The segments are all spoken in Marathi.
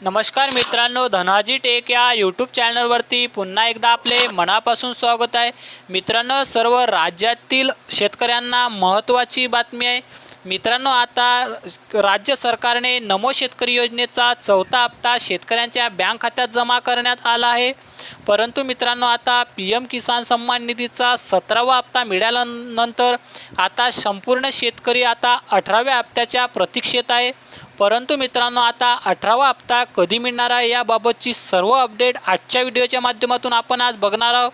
नमस्कार मित्रांनो धनाजी टेक या यूट्यूब चॅनलवरती पुन्हा एकदा आपले मनापासून स्वागत आहे. मित्रांनो सर्व राज्यातील शेतकऱ्यांना महत्त्वाची बातमी आहे. मित्रांनो आता राज्य सरकारने नमो शेतकरी योजनेचा चौथा हप्ता शेतकऱ्यांच्या बँक खात्यात जमा करण्यात आला आहे. परंतु मित्रांनो आता पी एम किसान सन्मान निधीचा सतरावा हप्ता मिळाल्यानंतर आता संपूर्ण शेतकरी आता अठराव्या हप्त्याच्या प्रतीक्षेत आहे. परंतु मित्रांनो आता अठरावा हप्ता कधी मिळणार आहे याबाबतची सर्व अपडेट आजच्या व्हिडिओच्या माध्यमातून आपण आज बघणार आहोत.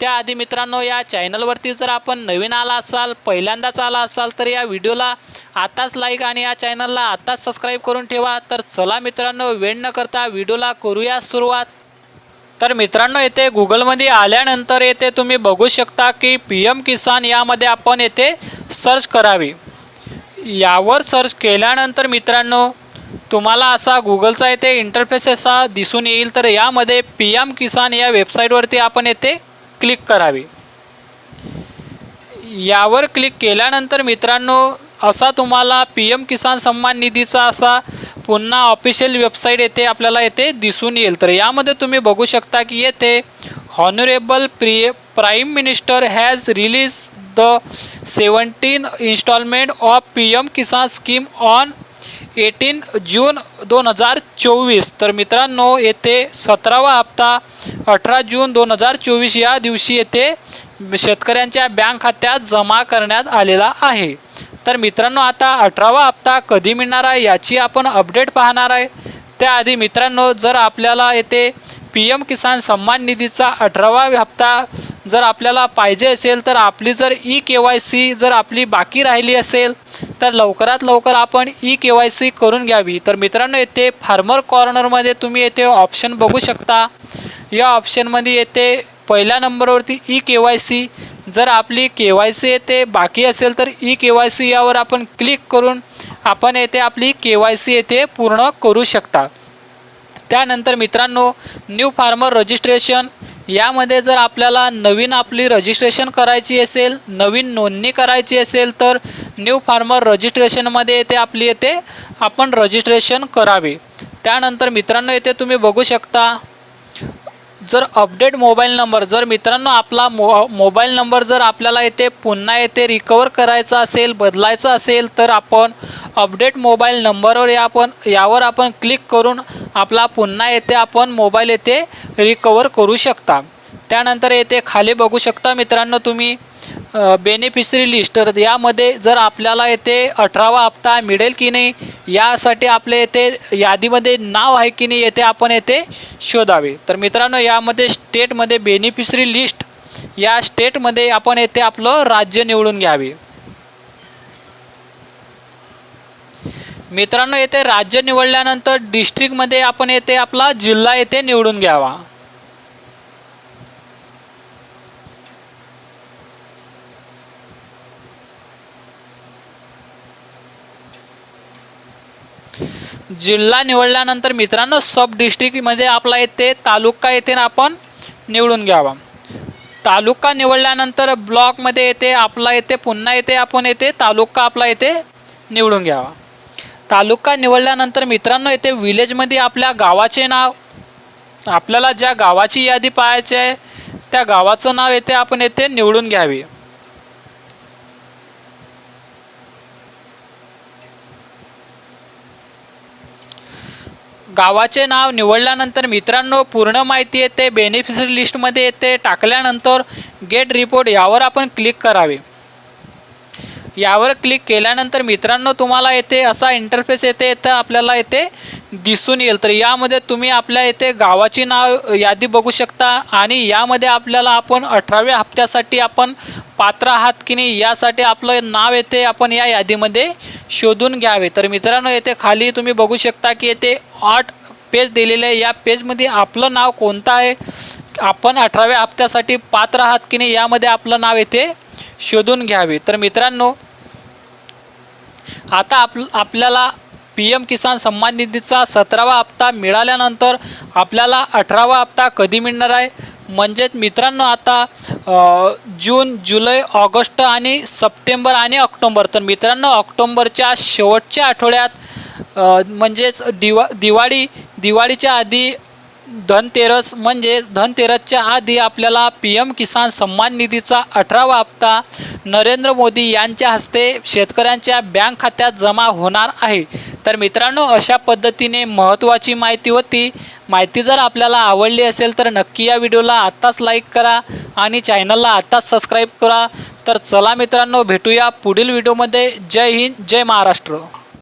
त्याआधी मित्रांनो या चॅनलवरती जर आपण नवीन आला असाल पहिल्यांदाच आला असाल तर या व्हिडिओला आताच लाईक आणि या चॅनलला आताच सबस्क्राईब करून ठेवा. तर चला मित्रांनो वेळ न करता व्हिडिओला करूया सुरुवात. तर मित्रांनो येथे गुगलमध्ये आल्यानंतर येथे तुम्ही बघू शकता की पी एम किसान यामध्ये आपण येथे सर्च करावे. यावर सर्च केल्यानंतर मित्रांनो तुम्हाला असा गुगलचा येथे इंटरफेस असा दिसून येईल. तर यामध्ये पी एम किसान या वेबसाईटवरती आपण येथे क्लिक करावे. यावर क्लिक केल्यानंतर मित्रांनो असा तुम्हाला पी एम किसान सन्मान निधीचा असा पुन्हा ऑफिशियल वेबसाईट येथे आपल्याला येथे दिसून येईल. तर यामध्ये तुम्ही बघू शकता की येथे हॉनरेबल प्रिय prime minister has release the seventeen instalment of P M Kisan scheme on eighteen June दोन हजार चोवीस. तर मित्रांनो येथे सतरावा हप्ता अठरा जून दोन हजार चोवीस या दिवशी येथे शेतकऱ्यांच्या बँक खात्यात जमा करण्यात आलेला आहे. तर मित्रांनो आता अठरावा हप्ता कधी मिळणार आहे याची आपण अपडेट पाहणार आहे. त्याआधी मित्रांनो जर आपल्याला येथे पी एम किसान सन्मान निधीचा अठरावा हप्ता जर आपल्याला पाहिजे असेल तर आपली जर ई के वाय सी जर आपली बाकी राहिली असेल तर लवकरात लवकर आपण ई के वाय सी करून घ्यावी. तर मित्रांनो येथे फार्मर कॉर्नरमध्ये तुम्ही येथे ऑप्शन बघू शकता. या ऑप्शनमध्ये येथे पहिल्या नंबरवरती ई के वाय सी. जर आपली के वाय सी येथे बाकी असेल तर ई के वाय सी यावर आपण क्लिक करून आपण येथे आपली के वाय सी येथे पूर्ण करू शकता. त्यानंतर मित्रांनो न्यू फार्मर रजिस्ट्रेशन यामध्ये जर आपल्याला नवीन आपली रजिस्ट्रेशन करायची असेल नवीन नोंदणी करायची असेल तर न्यू फार्मर रजिस्ट्रेशनमध्ये येते आपली येते आपण रजिस्ट्रेशन करावे. त्यानंतर मित्रांनो येथे तुम्ही बघू शकता जर अपडेट मोबाईल नंबर जर मित्रांनो आपला मो मोबाईल नंबर जर आपल्याला येथे पुन्हा येथे रिकवर करायचा असेल बदलायचा असेल तर आपण अपडेट मोबाईल नंबरवर या आपण यावर आपण क्लिक करून आपला पुन्हा येथे आपण मोबाईल येथे रिकवर करू शकता. त्यानंतर येथे खाली बघू शकता मित्रांनो तुम्ही. बेनिफिशरी लिस्ट तर यामध्ये जर आपल्याला येथे अठरावा हप्ता मिळेल की नाही यासाठी आपले येथे यादीमध्ये नाव आहे की नाही येथे आपण येथे शोधावे. तर मित्रांनो यामध्ये स्टेटमध्ये बेनिफिशरी लिस्ट या स्टेटमध्ये आपण येथे आपलं राज्य निवडून घ्यावे. मित्रांनो येथे राज्य निवडल्यानंतर डिस्ट्रिक्टमध्ये आपण येथे आपला जिल्हा येथे निवडून घ्यावा. जिल्हा निवडल्यानंतर मित्रांनो सब डिस्ट्रिक्टमध्ये आपला येथे तालुका येथे आपण निवडून घ्यावा. तालुका निवडल्यानंतर ब्लॉकमध्ये येते आपला येथे पुन्हा येते आपण येथे तालुका आपला येथे निवडून घ्यावा. तालुका निवडल्यानंतर मित्रांनो येथे विलेजमध्ये आपल्या गावाचे नाव. आपल्याला ज्या गावाची यादी पाहायची आहे त्या गावाचं नाव येथे आपण येथे निवडून घ्यावे. गावाचे नाव निवडल्यानंतर मित्रांनो पूर्ण माहिती येते. बेनिफिशरी लिस्टमध्ये येते. टाकल्यानंतर गेट रिपोर्ट यावर आपण क्लिक करावे. यावर क्लिक केल्यानंतर मित्रांनो तुम्हाला येथे असा इंटरफेस येते इथं आपल्याला येथे दिसून येईल. तर यामध्ये तुम्ही आपल्या येथे गावाची नाव यादी बघू शकता आणि यामध्ये आपल्याला आपण अठराव्या हप्त्यासाठी आपण पात्र आहात की नाही यासाठी आपलं नाव येते आपण या यादीमध्ये शोधून घ्यावे. तर मित्रांनो येथे खाली तुम्ही बघू शकता की येथे आठ पेज दिलेले आहे. या पेजमध्ये आपलं नाव कोणतं आहे? आपण अठराव्या हप्त्यासाठी पात्र आहात की नाही यामध्ये आपलं नाव येथे शोधून घ्यावे. तर मित्रांनो आता आप आपल्याला पी एम किसान सन्मान निधीचा सतरावा हप्ता मिळाल्यानंतर आपल्याला अठरावा हप्ता कधी मिळणार आहे? म्हणजेच मित्रांनो आता जून जुलै ऑगस्ट आणि सप्टेंबर आणि ऑक्टोंबर. तर मित्रांनो ऑक्टोंबरच्या शेवटच्या आठवड्यात म्हणजेच दिवा दिवाळी दिवाळीच्या आधी धनतेरस म्हणजे धनतेरसच्या आधी आपल्याला पी एम किसान सन्मान निधीचा अठरावा हप्ता नरेंद्र मोदी यांच्या हस्ते शेतकऱ्यांच्या बँक खात्यात जमा होणार आहे. तर मित्रांनो अशा पद्धतीने महत्त्वाची माहिती होती. माहिती जर आपल्याला आवडली असेल तर नक्की या व्हिडिओला आत्ताच लाईक करा आणि चॅनलला आत्ताच सबस्क्राईब करा. तर चला मित्रांनो भेटूया पुढील व्हिडिओमध्ये. जय हिंद जय महाराष्ट्र.